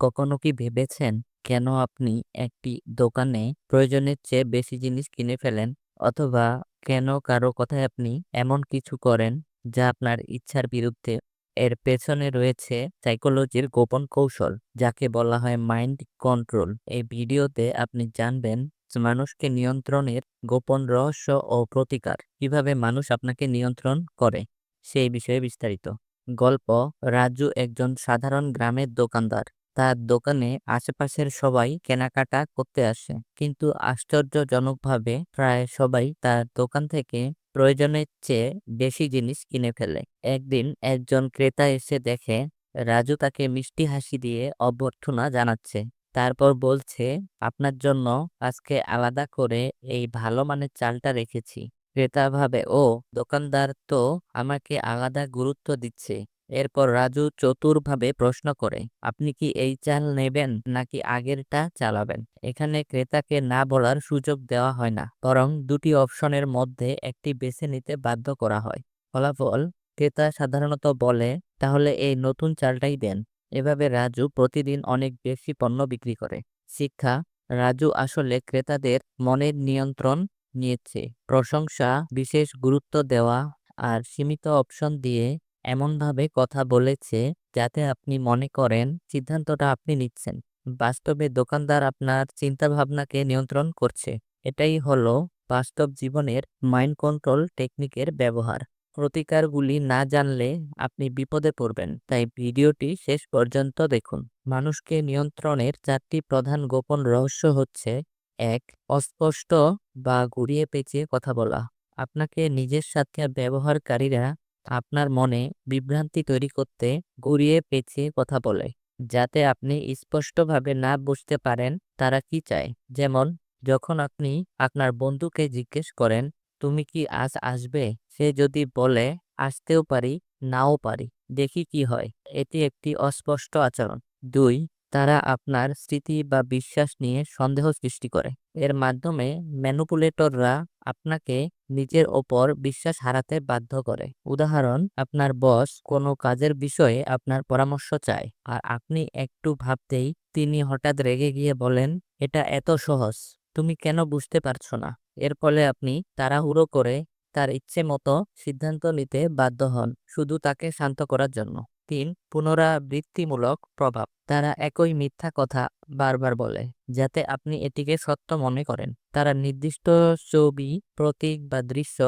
কখনো কি ভেবেছেন কেন আপনি একটি দোকানে প্রয়োজনের চেয়ে বেশি জিনিস কিনে ফেলেন? অথবা কেন কারও কথায় আপনি এমন কিছু করেন যা আপনার ইচ্ছার বিরুদ্ধে? এর পেছনে রয়েছে সাইকোলজির গোপন কৌশল, যাকে বলা হয় মাইন্ড কন্ট্রোল এই ভিডিওতে আপনি জানবেন মানুষকে নিয়ন্ত্রণের গোপন রহস্য ও প্রতিকার, কীভাবে মানুষ আপনাকে নিয়ন্ত্রণ করে। সেই বিষয়ে বিস্তারিত। গল্প, রাজু একজন সাধারণ গ্রামের দোকানদার। তার দোকানে আশেপাশের সবাই কেনাকাটা করতে আসে। কিন্তু আশ্চর্যজনকভাবে প্রায় সবাই তার দোকান থেকে প্রয়োজনের চেয়ে বেশি জিনিস কিনে ফেলে। একদিন একজন ক্রেতা এসে দেখে, রাজু তাকে মিষ্টি হাসি দিয়ে অভ্যর্থনা জানাচ্ছে। তারপর বলছে, আপনার জন্য আজকে আলাদা করে এই ভালো মানের চালটা রেখেছি। ক্রেতা ভাবে, ও, দোকানদার তো আমাকে আলাদা গুরুত্ব দিচ্ছে। এরপর রাজু চতুরভাবে প্রশ্ন করে, আপনি কি এই চাল নেবেন নাকি আগেরটা চালাবেন? এখানে ক্রেতাকে না বলার সুযোগ দেওয়া হয় না, বরং দুটি অপশনের মধ্যে একটি বেছে নিতে বাধ্য করা হয়। ফলাফল, ক্রেতা সাধারণত বলে, তাহলে এই নতুন চালটাই দেন। এভাবে রাজু প্রতিদিন অনেক বেশি পণ্য বিক্রি করে। শিক্ষা, রাজু আসলে ক্রেতাদের মনের নিয়ন্ত্রণ নিয়েছে, প্রশংসা, বিশেষ গুরুত্ব দেওয়া আর সীমিত অপশন দিয়ে এমনভাবে কথা বলেছে যাতে আপনি মনে করেন সিদ্ধান্তটা আপনি নিচ্ছেন। বাস্তবে দোকানদার আপনার চিন্তাভাবনাকে নিয়ন্ত্রণ করছে। এটাই হলো বাস্তব জীবনের মাইন্ড কন্ট্রোল টেকনিকের ব্যবহার। প্রতিকারগুলি না জানলে আপনি বিপদে পড়বেন। তাই ভিডিওটি শেষ পর্যন্ত দেখুন। মানুষকে নিয়ন্ত্রণের চারটি প্রধান গোপন রহস্য হচ্ছে, এক, অস্পষ্ট বা ঘুরিয়ে পেঁচিয়ে কথা বলা। আপনাকে নিজের সাথে ব্যবহারকারীরা আপনার মনে বিভ্রান্তি তৈরি করতে ঘুরিয়ে পেঁচিয়ে কথা বলে, যাতে আপনি স্পষ্টভাবে না বুঝতে পারেন তারা কি চায়। যেমন, যখন আপনি আপনার বন্ধুকে জিজ্ঞেস করেন, তুমি কি আজ আসবে? সে যদি বলে, আসতেও পারি, নাও পারি, দেখি কি হয়। এটি একটি অস্পষ্ট আচরণ। দুই তারা আপনার স্মৃতি বা বিশ্বাস নিয়ে সন্দেহ সৃষ্টি করে। এর মাধ্যমে ম্যানুপুলেটররা আপনাকে নিজের ওপর বিশ্বাস হারাতে বাধ্য করে। উদাহরণ, আপনার বস কোনো কাজের বিষয়ে আপনার পরামর্শ চায় আর আপনি একটু ভাবতেই তিনি হঠাৎ রেগে গিয়ে বলেন, এটা এত সহজ, তুমি কেন বুঝতে পারছ না? এর ফলে আপনি তাড়াহুড়ো করে তার ইচ্ছে মতো সিদ্ধান্ত নিতে বাধ্য হন, শুধু তাকে শান্ত করার জন্য। তিন পুনরাবৃত্তিমূলক প্রভাব। তারা একই মিথ্যা কথা বারবার বলে, যাতে আপনি এটিকে সত্য মনে করেন। তারা নির্দিষ্ট ছবি, প্রতীক বা দৃশ্য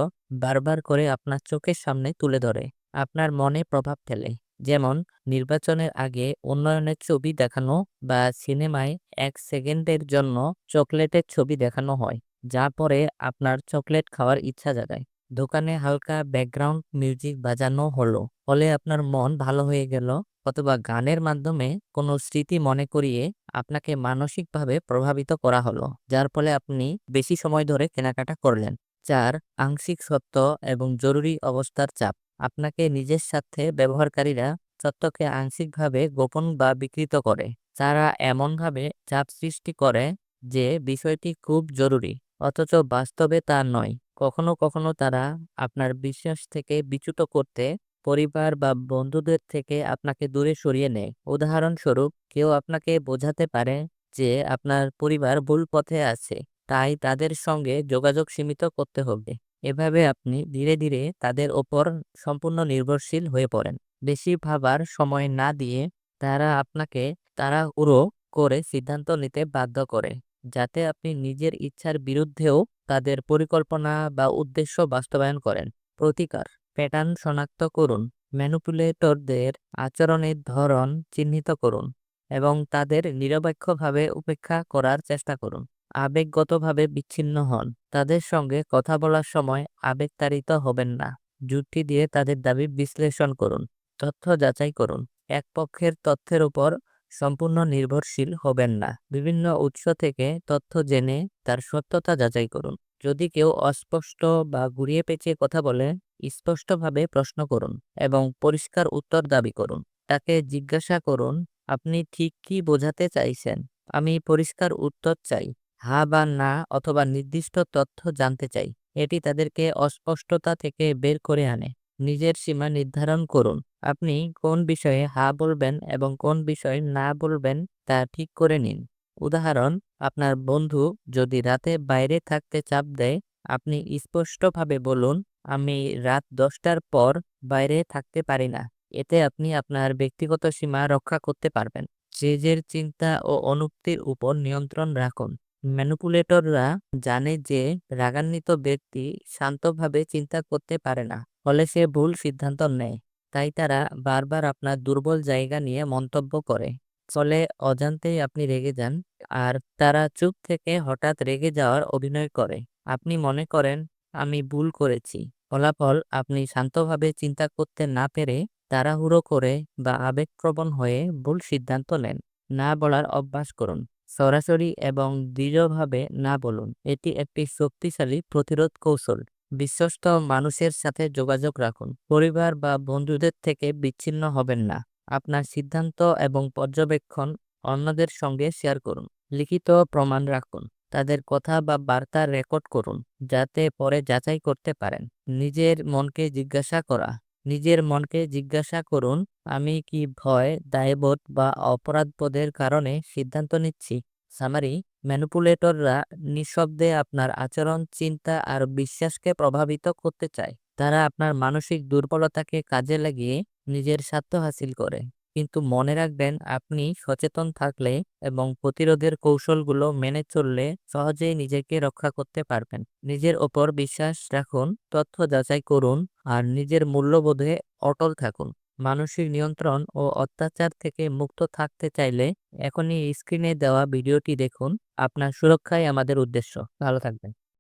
বারবার করে আপনার চোখের সামনে তুলে ধরে। আপনার মনে প্রভাব ফেলে। যেমন, নির্বাচনের আগে উন্নয়নের ছবি দেখানো বা সিনেমায় এক সেকেন্ডের জন্য চকলেটের ছবি দেখানো হয়, যা পরে আপনার চকলেট খাওয়ার ইচ্ছা জাগায়। দোকানে হালকা ব্যাকগ্রাউন্ড মিউজিক বাজানো হলো। ফলে আপনার মন ভালো হয়ে গেল অথবা গানের মাধ্যমে কোনো স্মৃতি মনে করিয়ে আপনাকে মানসিকভাবে প্রভাবিত করা হলো, যার ফলে আপনি বেশি সময় ধরে কেনাকাটা করলেন। চার, আংশিক সত্য এবং জরুরি অবস্থার চাপ। আপনাকে নিজের সাথে ব্যবহারকারীরা সত্যকে আংশিকভাবে গোপন বা বিকৃত করে। তারা এমনভাবে চাপ সৃষ্টি করে যে বিষয়টি খুব জরুরি, অথচ বাস্তবে তা নয়। কখনো কখনো তারা আপনার বিশ্বাস থেকে বিচ্যুত করতে পরিবার বা বন্ধুদের থেকে আপনাকে দূরে সরিয়ে নেয়। উদাহরণস্বরূপ, কেউ আপনাকে বোঝাতে পারে যে আপনার পরিবার ভুল পথে আছে, তাই তাদের সঙ্গে যোগাযোগ সীমিত করতে হবে। এভাবে আপনি ধীরে ধীরে তাদের ওপর সম্পূর্ণ নির্ভরশীল হয়ে পড়েন। বেশি ভাবার সময় না দিয়ে তারা আপনাকে তাড়াহুড়ো করে সিদ্ধান্ত নিতে বাধ্য করে। যাতে আপনি নিজের ইচ্ছার বিরুদ্ধেও তাদের পরিকল্পনা বা উদ্দেশ্য বাস্তবায়ন করেন। প্রতিকার, প্যাটার্ন শনাক্ত করুন। ম্যানুপুলেটরদের আচরণের ধরন চিহ্নিত করুন এবং তাদের নিরপেক্ষভাবে উপেক্ষা করার চেষ্টা করুন। আবেগগতভাবে বিচ্ছিন্ন হন। তাদের সঙ্গে কথা বলার সময় আবেগতাড়িত হবেন না। যুক্তি দিয়ে তাদের দাবি বিশ্লেষণ করুন। তথ্য যাচাই করুন। এক পক্ষের তথ্যের উপর সম্পূর্ণ নির্ভরশীল হবেন না। বিভিন্ন উৎস থেকে তথ্য জেনে তার সত্যতা যাচাই করুন। যদি কেউ অস্পষ্ট বা ঘুরিয়ে পেঁচিয়ে কথা বলে, স্পষ্টভাবে প্রশ্ন করুন এবং পরিষ্কার উত্তর দাবি করুন। তাকে জিজ্ঞাসা করুন, আপনি ঠিক কি বোঝাতে চাইছেন? আমি পরিষ্কার উত্তর চাই। হা বা না অথবা নির্দিষ্ট তথ্য জানতে চাই। এটি তাদেরকে অস্পষ্টতা থেকে বের করে আনে। নিজের সীমা নির্ধারণ করুন। আপনি কোন বিষয়ে হা বলবেন এবং কোন বিষয়ে না বলবেন তা ঠিক করে নিন। উদাহরণ, আপনার বন্ধু যদি রাতে বাইরে থাকতে চাপ দেয়, আপনি স্পষ্টভাবে বলুন, আমি রাত দশটার পর বাইরে থাকতে পারি না। এতে আপনি আপনার ব্যক্তিগত সীমা রক্ষা করতে পারবেন। নিজের চিন্তা ও অনুভূতির উপর নিয়ন্ত্রণ রাখুন। ম্যানুপুলেটররা জানে যে রাগান্বিত ব্যক্তি শান্তভাবে চিন্তা করতে পারে না। ফলে সে ভুল সিদ্ধান্ত নেয়। তাই তারা বারবার আপনার দুর্বল জায়গা নিয়ে মন্তব্য করে। ফলে অজান্তেই আপনি রেগে যান, আর তারা চুপ থেকে হঠাৎ রেগে যাওয়ার অভিনয় করে। আপনি মনে করেন, আমি ভুল করেছি। ফলাফল আপনি শান্তভাবে চিন্তা করতে না পেরে তাড়াহুড়ো করে বা আবেগপ্রবণ হয়ে ভুল সিদ্ধান্ত নেন। না বলার অভ্যাস করুন। সরাসরি এবং দৃঢ়ভাবে না বলুন। এটি একটি শক্তিশালী প্রতিরোধ কৌশল। বিশ্বস্ত মানুষের সাথে যোগাযোগ রাখুন। পরিবার বা বন্ধুদের থেকে বিচ্ছিন্ন হবেন না। আপনার সিদ্ধান্ত এবং পর্যবেক্ষণ অন্যদের সঙ্গে শেয়ার করুন। লিখিত প্রমাণ রাখুন। তাদের কথা বা বার্তা রেকর্ড করুন, যাতে পরে যাচাই করতে পারেন। নিজের মনকে জিজ্ঞাসা করা। নিজের মনকে জিজ্ঞাসা করুন, আমি কি ভয়, দায়বোধ বা অপরাধবোধের কারণে সিদ্ধান্ত নিচ্ছি? সামারি ম্যানুপুলেটররা নিঃশব্দে আপনার আচরণ, চিন্তা আর বিশ্বাসকে প্রভাবিত করতে চায়। তারা আপনার মানসিক দুর্বলতাকে কাজে লাগিয়ে নিজের স্বার্থ হাসিল করে। কিন্তু মনে রাখবেন, আপনি সচেতন থাকলে এবং প্রতিরোধের কৌশলগুলো মেনে চললে সহজেই নিজেকে রক্ষা করতে পারবেন। নিজের ওপর বিশ্বাস রাখুন, তথ্য যাচাই করুন আর নিজের মূল্যবোধে অটল থাকুন। মানসিক নিয়ন্ত্রণ ও অত্যাচার থেকে মুক্ত থাকতে চাইলে এখনই স্ক্রিনে দেওয়া ভিডিওটি দেখুন। আপনার সুরক্ষাই আমাদের উদ্দেশ্য। ভালো থাকবেন।